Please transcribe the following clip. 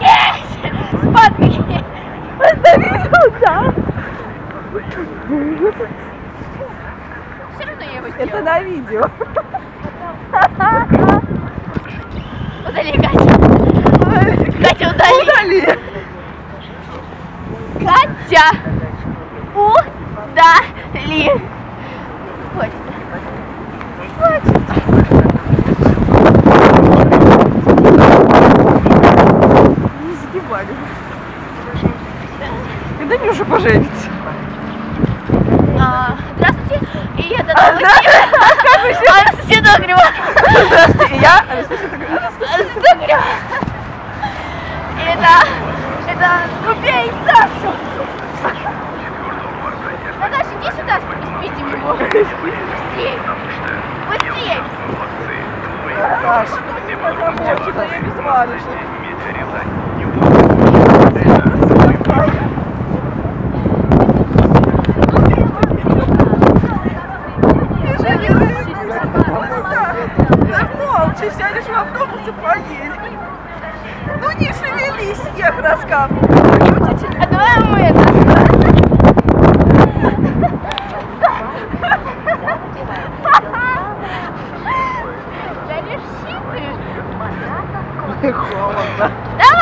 Есть! Спадки! Это да? Все равно я его Это сделала. на видео. Удали, Катя. Катя, удали. Удали. Катя. Удали. Хватит. Они уже поженятся? А, Здравствуйте. И это. Анастасия Догрева. Здравствуйте, я Анастасия Токарева. Анастасия Догрева. Это... Это убийца. Наташа, иди сюда, спидим его. Быстрее. Быстрее. Наташ, позаботься, я без варежек. Молча сядешь в автобус и поедешь. Ну не шевелись, снег раскапывает. А давай мы это... Ты. Холодно. Да.